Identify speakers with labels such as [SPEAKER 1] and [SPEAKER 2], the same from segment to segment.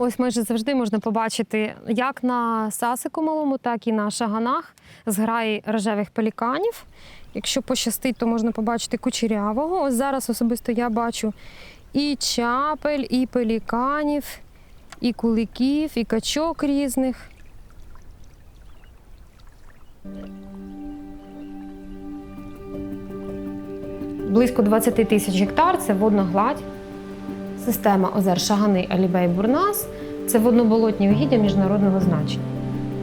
[SPEAKER 1] Ось майже завжди можна побачити як на сасику малому, так і на шаганах зграї рожевих пеліканів. Якщо пощастить, то можна побачити кучерявого. Ось зараз особисто я бачу і чапель, і пеліканів, і куликів, і качок різних. Близько 20 тисяч гектар це водна гладь. Система озер Шагани, Алібей, Бурнас це водноболотні угіддя міжнародного значення.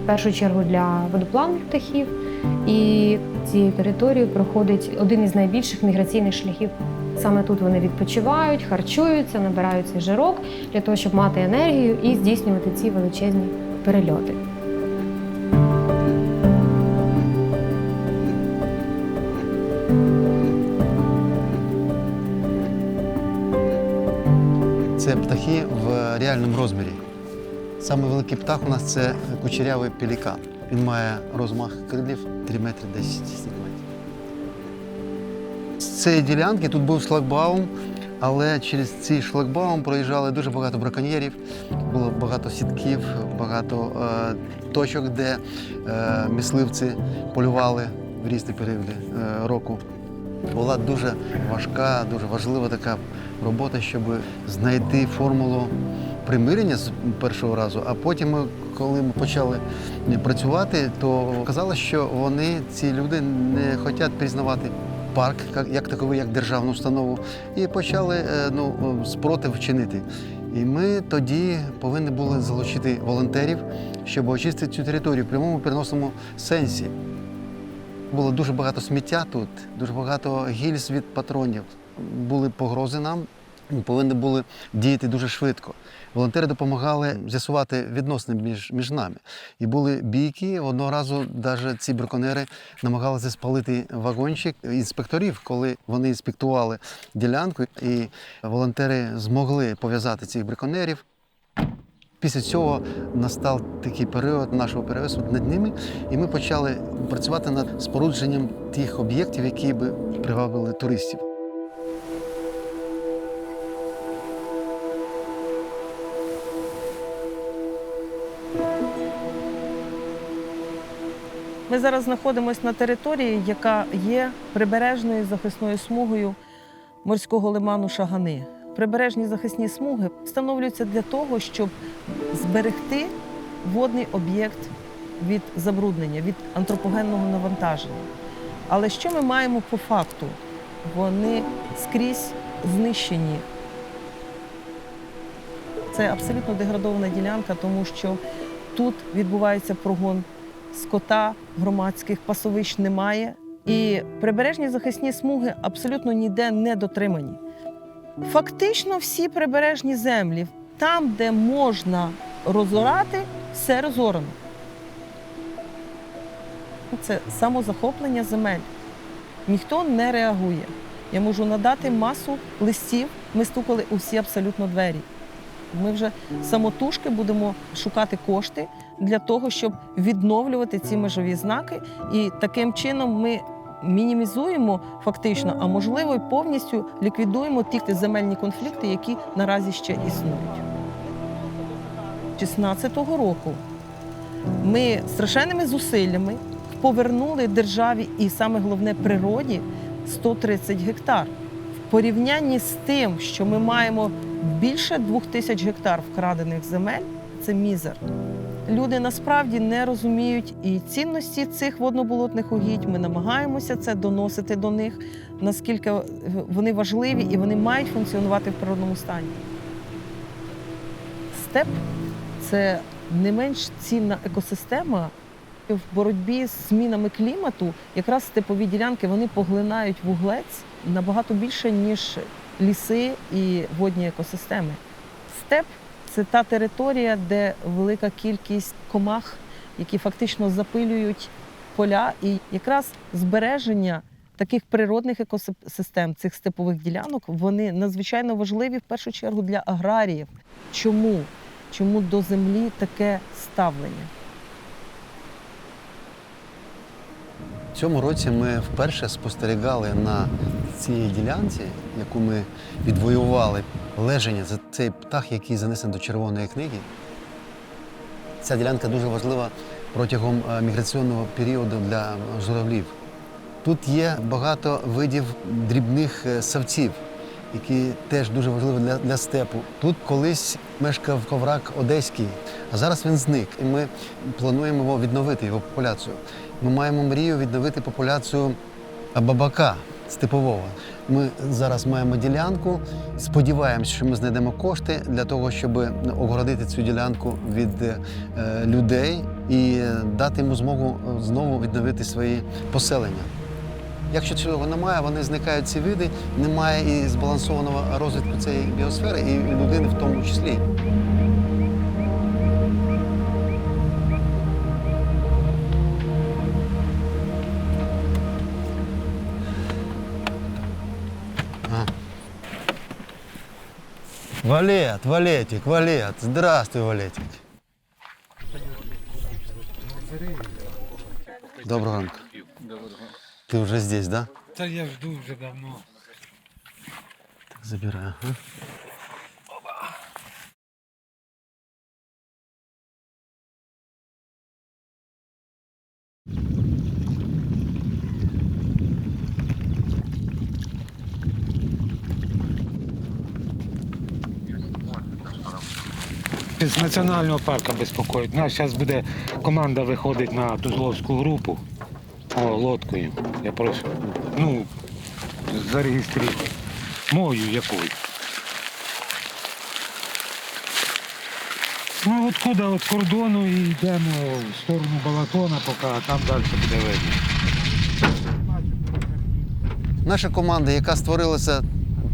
[SPEAKER 1] В першу чергу для водоплавних птахів. І цією територією проходить один із найбільших міграційних шляхів. Саме тут вони відпочивають, харчуються, набираються жирок для того, щоб мати енергію і здійснювати ці величезні перельоти.
[SPEAKER 2] Реальному розмірі. Саме великий птах у нас це кучерявий пелікан. Він має розмах крилів 3 метри 10 сантиметрів. З цієї ділянки тут був шлагбаум, але через цей шлагбаум проїжджали дуже багато браконьєрів, було багато сітків, багато е, точок, де е, мисливці полювали в різні періоди е, року. Була дуже важка, дуже важлива така робота, щоб знайти формулу примирення з першого разу. А потім, ми, коли ми почали працювати, то казалось, що вони, ці люди, не хочуть признавати парк як- таковий, як державну установу, і почали е, ну, спротив чинити. І ми тоді повинні були залучити волонтерів, щоб очистити цю територію в прямому переносному сенсі. Було дуже багато сміття тут, дуже багато гільз від патронів. Були погрози нам, повинні були діяти дуже швидко. Волонтери допомагали з'ясувати відносини між, між нами. І були бійки. Одного разу навіть ці браконери намагалися спалити вагончик інспекторів, коли вони інспектували ділянку, і волонтери змогли пов'язати цих браконерів. Після цього настав такий період нашого перевесу над ними, і ми почали працювати над спорудженням тих об'єктів, які би привабили туристів.
[SPEAKER 3] Ми зараз знаходимося на території, яка є прибережною захисною смугою морського лиману Шагани. Прибережні захисні смуги встановлюються для того, щоб зберегти водний об'єкт від забруднення, від антропогенного навантаження. Але що ми маємо по факту? Вони скрізь знищені. Це абсолютно деградована ділянка, тому що тут відбувається прогон скота, громадських пасовищ немає. І прибережні захисні смуги абсолютно ніде не дотримані. Фактично, всі прибережні землі, там, де можна розорати, все розорано. Це самозахоплення земель. Ніхто не реагує. Я можу надати масу листів. Ми стукали у всі абсолютно двері. Ми вже самотужки будемо шукати кошти для того, щоб відновлювати ці межові знаки. І таким чином ми мінімізуємо фактично, а можливо, і повністю ліквідуємо ті земельні конфлікти, які наразі ще існують. 16-го року ми страшенними зусиллями повернули державі і саме головне природі 130 гектар. В порівнянні з тим, що ми маємо більше двох тисяч гектар вкрадених земель, це мізер. Люди насправді не розуміють і цінності цих водноболотних угідь. Ми намагаємося це доносити до них, наскільки вони важливі і вони мають функціонувати в природному стані. Степ це не менш цінна екосистема. В боротьбі з змінами клімату якраз степові ділянки вони поглинають вуглець набагато більше, ніж ліси і водні екосистеми. Степ це та територія, де велика кількість комах, які фактично запилюють поля, і якраз збереження таких природних екосистем, цих степових ділянок, вони надзвичайно важливі в першу чергу для аграріїв. Чому? Чому до землі таке ставлення?
[SPEAKER 2] В цьому році ми вперше спостерігали на цієї ділянці, яку ми відвоювали, леження це цей птах, який занесений до червоної книги. Ця ділянка дуже важлива протягом е, міграційного періоду для журавлів. Тут є багато видів дрібних е, савців, які теж дуже важливі для, для степу. Тут колись мешкав коврак одеський, а зараз він зник, і ми плануємо його відновити, його популяцію. Ми маємо мрію відновити популяцію бабака степового. Ми зараз маємо ділянку. Сподіваємось, що ми знайдемо кошти для того, щоб огородити цю ділянку від е, людей і дати йому змогу знову відновити свої поселення. Якщо цього немає, вони зникають ці види, немає і збалансованого розвитку цієї біосфери, і людини в тому числі. Валет, Валетик, Валет, здравствуй, Валетик. Доброго ранку. Ты уже здесь, да?
[SPEAKER 4] Та я жду вже давно.
[SPEAKER 2] Так, забираю.
[SPEAKER 4] З національного парку безпокоїть. Нас зараз буде команда виходить на Тузловську групу О, лодкою. Я прошу. Ну, зареєструйте. Мою якусь. Ну, от куди от кордону і йдемо в сторону Балатона, поки там далі буде видно.
[SPEAKER 2] Наша команда, яка створилася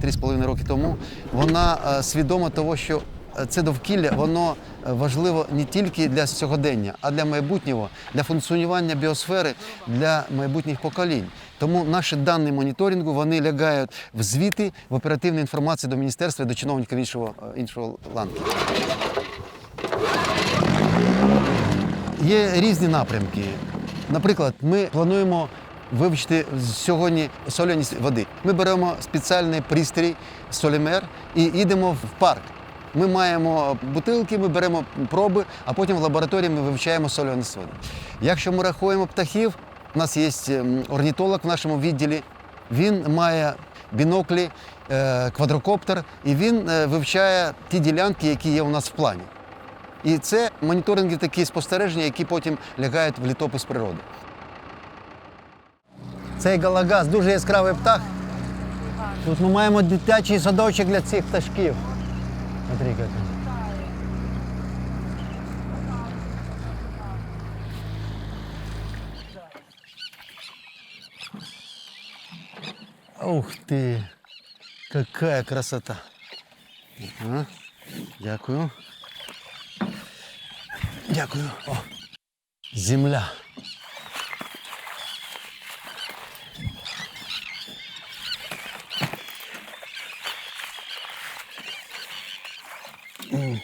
[SPEAKER 2] 3,5 роки тому, вона е, свідома того, що це довкілля воно е, важливо не тільки для сьогодення, а для майбутнього, для функціонування біосфери для майбутніх поколінь. Тому наші дані моніторингу вони лягають в звіти в оперативну інформацію до міністерства і до чиновників іншого, е, іншого ланки. Є різні напрямки. Наприклад, ми плануємо вивчити сьогодні соляність води. Ми беремо спеціальний пристрій солімер і йдемо в парк. Ми маємо бутилки, ми беремо проби, а потім в лабораторії ми вивчаємо соляність води. Якщо ми рахуємо птахів, у нас є ем, орнітолог в нашому відділі. Він має біноклі, е, квадрокоптер, і він е, вивчає ті ділянки, які є у нас в плані. І це моніторинги такі спостереження, які потім лягають в літопис природи. Цей галагас дуже яскравий птах. Тут ми маємо дитячий садочок для цих пташків. Смотри, як він. Ух ти! Какая красота! Ага. Дякую. Дякую. О, земля.
[SPEAKER 5] 嗯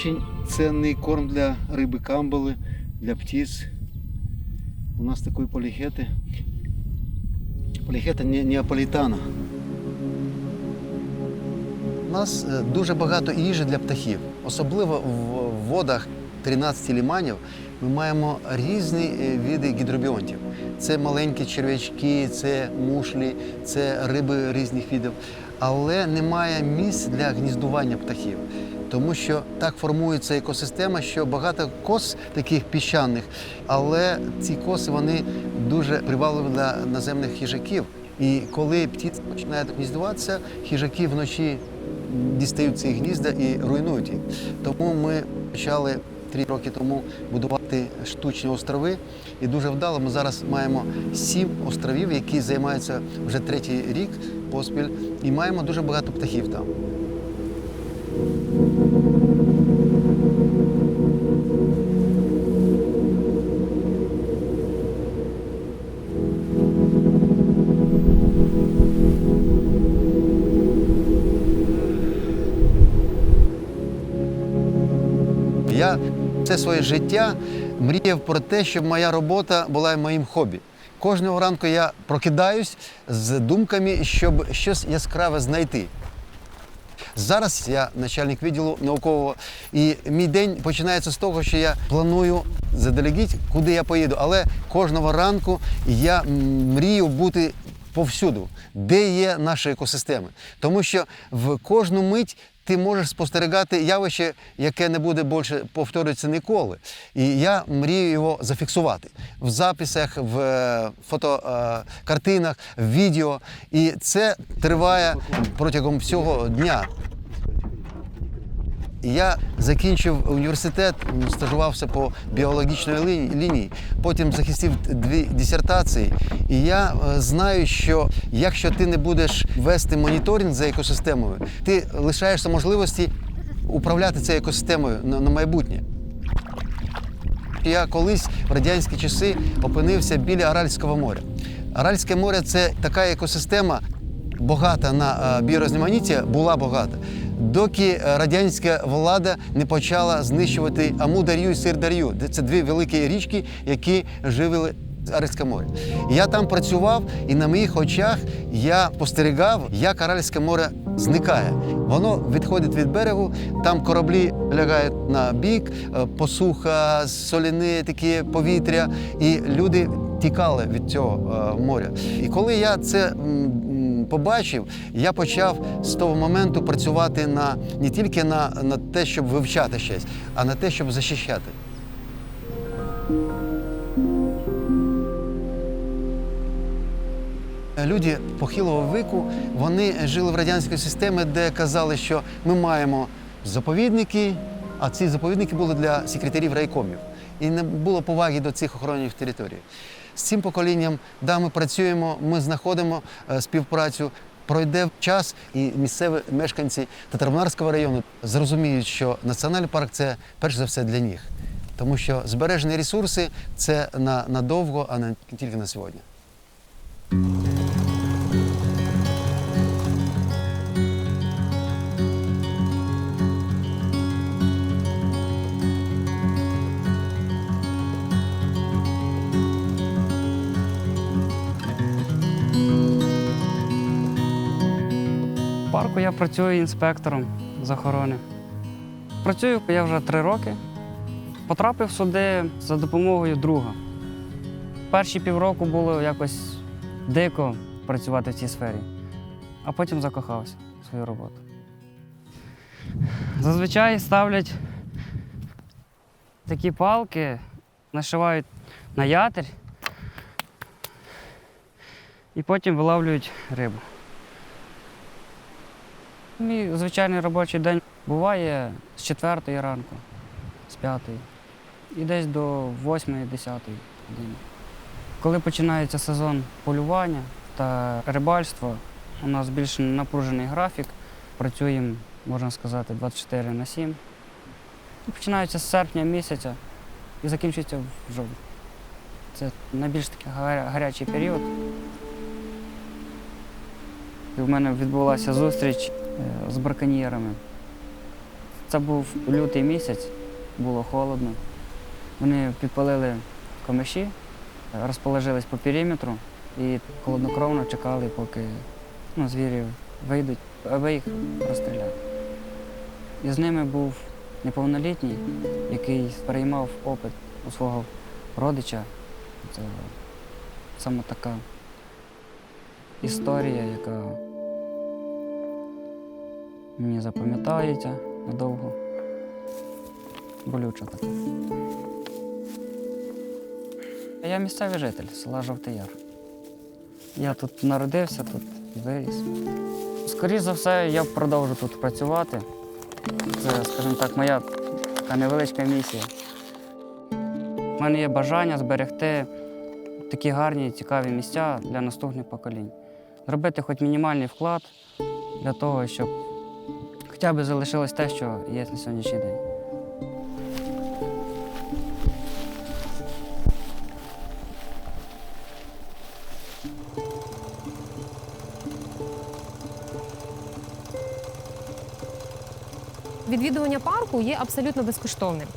[SPEAKER 2] очень ценный корм для рыбы камбалы, для птиц. У нас такой полихеты. Полихета не, неаполітана. У нас е, дуже багато їжі для птахів, особливо в водах 13 ліманів ми маємо різні е, види гідробіонтів. Це маленькі черв'ячки, це мушлі, це риби різних видів. Але немає місць для гніздування птахів. Тому що так формується екосистема, що багато кос таких піщаних, але ці коси вони дуже привабливі для наземних їжаків. І коли птиці починають гніздуватися, хижаки вночі дістають ці гнізда і руйнують їх. Тому ми почали три роки тому будувати штучні острови. І дуже вдало ми зараз маємо сім островів, які займаються вже третій рік поспіль, і маємо дуже багато птахів там. Все своє життя мріяв про те, щоб моя робота була моїм хобі. Кожного ранку я прокидаюсь з думками, щоб щось яскраве знайти. Зараз я начальник відділу наукового, і мій день починається з того, що я планую заздалегідь, куди я поїду. Але кожного ранку я мрію бути повсюду, де є наші екосистеми. Тому що в кожну мить ти можеш спостерігати явище, яке не буде більше повторюватися ніколи. І я мрію його зафіксувати в записах, в е, фотокартинах, в відео. І це триває протягом всього дня. Я закінчив університет, стажувався по біологічної лінії, потім захистив дві дисертації. І я е, знаю, що якщо ти не будеш вести моніторинг за екосистемою, ти лишаєшся можливості управляти цією екосистемою на, майбутнє. Я колись в радянські часи опинився біля Аральського моря. Аральське море це така екосистема, багата на е, біорізноманіття, була багата, доки радянська влада не почала знищувати Амудар'ю і Сирдар'ю. Це дві великі річки, які живили Аральське море. Я там працював, і на моїх очах я спостерігав, як Аральське море зникає. Воно відходить від берегу, там кораблі лягають на бік, е, посуха, соляне таке повітря, і люди тікали від цього е, моря. І коли я це побачив, я почав з того моменту працювати на не тільки на, на те, щоб вивчати щось, а на те, щоб захищати. Люди похилого віку вони жили в радянській системі, де казали, що ми маємо заповідники, а ці заповідники були для секретарів райкомів. І не було поваги до цих охоронних територій. З цим поколінням, да, ми працюємо, ми знаходимо е, співпрацю. Пройде час, і місцеві мешканці Татарбунарського району зрозуміють, що національний парк це перш за все для них. Тому що збережені ресурси це на, надовго, а не тільки на сьогодні.
[SPEAKER 6] В парку я працюю інспектором з охорони. Працюю я вже три роки. Потрапив сюди за допомогою друга. Перші півроку було якось дико працювати в цій сфері, а потім закохався в свою роботу. Зазвичай ставлять такі палки, нашивають на ятер і потім вилавлюють рибу. Мій звичайний робочий день буває з 4 ранку, з 5 і десь до 8-10 години. Коли починається сезон полювання та рибальства, у нас більш напружений графік. Працюємо, можна сказати, 24 на 7. І починається з серпня місяця і закінчується в жовтні. Це найбільш такий гарячий період. І в мене відбулася зустріч з браконьєрами. Це був лютий місяць, було холодно. Вони підпалили комиші, розположились по периметру і холоднокровно чекали, поки ну, звірі вийдуть, аби їх розстріляти. І з ними був неповнолітній, який переймав опит у свого родича. Це саме така історія, яка мені запам'ятається надовго. Болюча така. Я місцевий житель села Жовтий Яр. Я тут народився, тут виріс. Скоріше за все, я продовжу тут працювати. Це, скажімо так, моя така невеличка місія. У мене є бажання зберегти такі гарні, цікаві місця для наступних поколінь. Зробити хоч мінімальний вклад для того, щоб хоча б залишилось те, що є на сьогоднішній день.
[SPEAKER 1] Відвідування парку є абсолютно безкоштовним.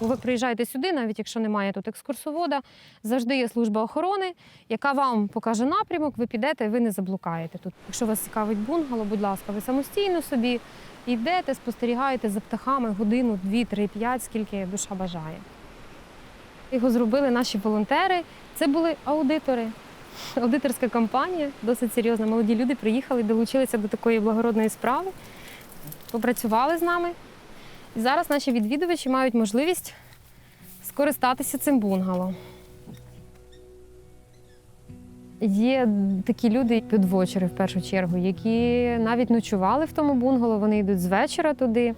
[SPEAKER 1] Ви приїжджаєте сюди, навіть якщо немає тут екскурсовода, завжди є служба охорони, яка вам покаже напрямок, ви підете, ви не заблукаєте тут. Якщо вас цікавить бунгало, будь ласка, ви самостійно собі йдете, спостерігаєте за птахами годину, дві, три, п'ять, скільки душа бажає. Його зробили наші волонтери. Це були аудитори. Аудиторська компанія, досить серйозна. Молоді люди приїхали, долучилися до такої благородної справи, попрацювали з нами. І зараз наші відвідувачі мають можливість скористатися цим бунгало. Є такі люди, підвочери в першу чергу, які навіть ночували в тому бунгало, вони йдуть з вечора туди.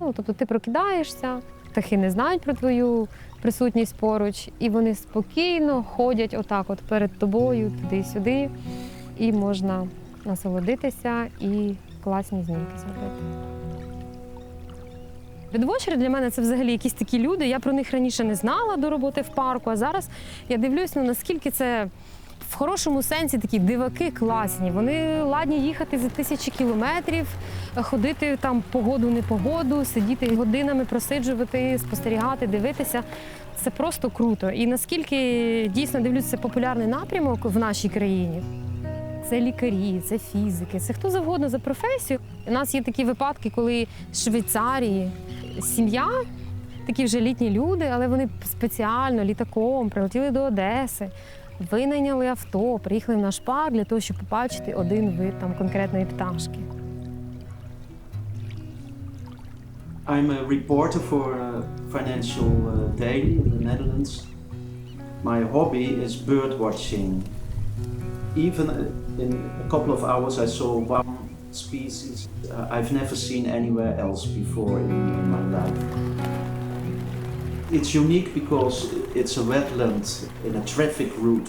[SPEAKER 1] Ну, тобто ти прокидаєшся, птахи не знають про твою присутність поруч, і вони спокійно ходять отак, от перед тобою, туди-сюди, і можна насолодитися і класні знімки зробити. Відвочери для мене це взагалі якісь такі люди. Я про них раніше не знала до роботи в парку, а зараз я дивлюсь, ну наскільки це в хорошому сенсі такі диваки класні. Вони ладні їхати за тисячі кілометрів, ходити там погоду, непогоду, сидіти годинами, просиджувати, спостерігати, дивитися. Це просто круто. І наскільки дійсно дивлюсь, це популярний напрямок в нашій країні. Це лікарі, це фізики, це хто завгодно за професію. У нас є такі випадки, коли з Швейцарії сім'я, такі вже літні люди, але вони спеціально літаком прилетіли до Одеси, винайняли авто, приїхали в наш парк для того, щоб побачити один вид там конкретної пташки.
[SPEAKER 7] I'm a reporter for uh, Financial uh, Daily in the Netherlands. My hobby is bird watching. Even uh, in a couple of hours, I saw one species uh, I've never seen anywhere else before in, in my life. It's unique because it's a wetland in a traffic route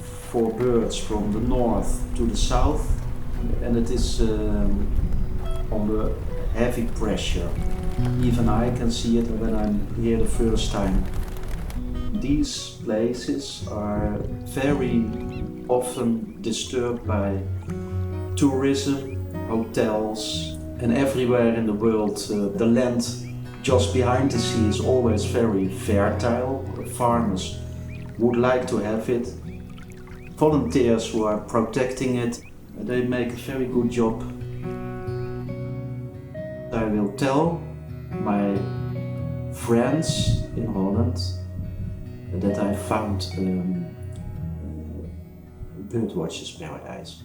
[SPEAKER 7] for birds from the north to the south, and it is um, the heavy pressure. Even I can see it when I'm here the first time. These places are very often disturbed by tourism, hotels, and everywhere in the world, uh, the land just behind the sea is always very fertile. Farmers would like to have it. Volunteers who are protecting it, they make a very good job. I will tell my friends in Holland that I found um, to watch this nowadays.